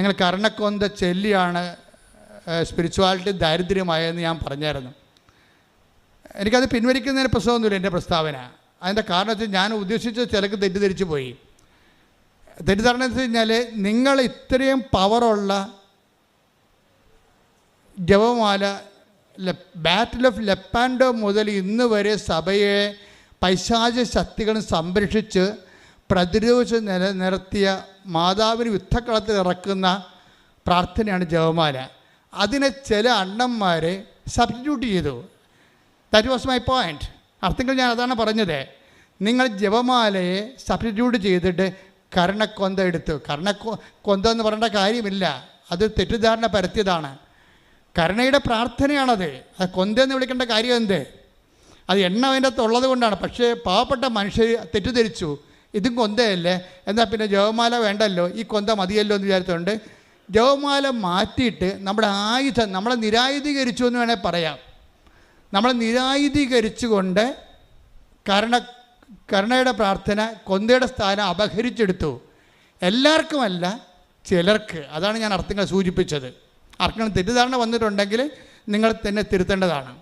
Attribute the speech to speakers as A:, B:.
A: നിങ്ങൾ കർണക്കൊന്ത ചെല്ലിയാണ് സ്പിരിച്വാലിറ്റി ദാരിദ്ര്യമായതെന്ന് ഞാൻ പറഞ്ഞായിരുന്നു. എനിക്കത് പിൻവലിക്കുന്നതിന് പ്രശ്നമൊന്നുമില്ല എന്റെ പ്രസ്താവന. അതിന്റെ കാരണം വെച്ചാൽ ഞാൻ ഉദ്ദേശിച്ച ചിലക്ക് തെറ്റിദ്ധരിച്ചു പോയി. തെറ്റിദ്ധാരണ എന്ന് വെച്ച് കഴിഞ്ഞാൽ നിങ്ങൾ ഇത്രയും പവറുള്ള ജപമാല ബാറ്റിൽ ഓഫ് ലെപ്പാൻഡോ മുതൽ ഇന്ന് വരെ സഭയെ പൈശാച ശക്തികളും സംരക്ഷിച്ച് പ്രതിരോധിച്ച് നിലനിർത്തിയ മാതാവിന് യുദ്ധക്കളത്തിൽ ഇറക്കുന്ന പ്രാർത്ഥനയാണ് ജവമാല അതിനെ ചില അണ്ണന്മാരെ സബ്സ്റ്റിറ്റ്യൂട്ട് ചെയ്തു. ദാറ്റ് വാസ് മൈ പോയിന്റ് അർത്ഥങ്ങൾ ഞാൻ അതാണ് പറഞ്ഞത്. നിങ്ങൾ ജപമാലയെ സബ്സ്റ്റിറ്റ്യൂട്ട് ചെയ്തിട്ട് കർണക്കൊന്ത എടുത്തു. കർണക്കൊ കൊന്ത എന്ന് പറയേണ്ട കാര്യമില്ല. അത് തെറ്റിദ്ധാരണ പരത്തിയതാണ്. കരുണയുടെ പ്രാർത്ഥനയാണത്. അത് കൊന്തെന്ന് വിളിക്കേണ്ട കാര്യം എന്ത്? അത് എണ്ണ അതിന്റെ അകത്തുള്ളത് കൊണ്ടാണ് പക്ഷേ പാവപ്പെട്ട മനുഷ്യർ തെറ്റിദ്ധരിച്ചു. ഇതും കൊന്തയല്ലേ? എന്നാൽ പിന്നെ ജവമാല വേണ്ടല്ലോ? ഈ കൊന്ത മതിയല്ലോ എന്ന് വിചാരിച്ചുകൊണ്ട് ജവമാല മാറ്റിയിട്ട് നമ്മുടെ ആയുധം നമ്മളെ നിരായുധീകരിച്ചു എന്ന് വേണേൽ പറയാം. നമ്മളെ നിരായുധീകരിച്ചുകൊണ്ട് കരുണ കരുണയുടെ പ്രാർത്ഥന കൊന്തയുടെ സ്ഥാനം അപഹരിച്ചെടുത്തു. എല്ലാവർക്കുമല്ല ചിലർക്ക്. അതാണ് ഞാൻ അർത്ഥങ്ങൾ സൂചിപ്പിച്ചത്. ആർക്കെങ്കിലും തെറ്റിദ്ധാരണ വന്നിട്ടുണ്ടെങ്കിൽ നിങ്ങൾ തന്നെ തിരുത്തേണ്ടതാണ്.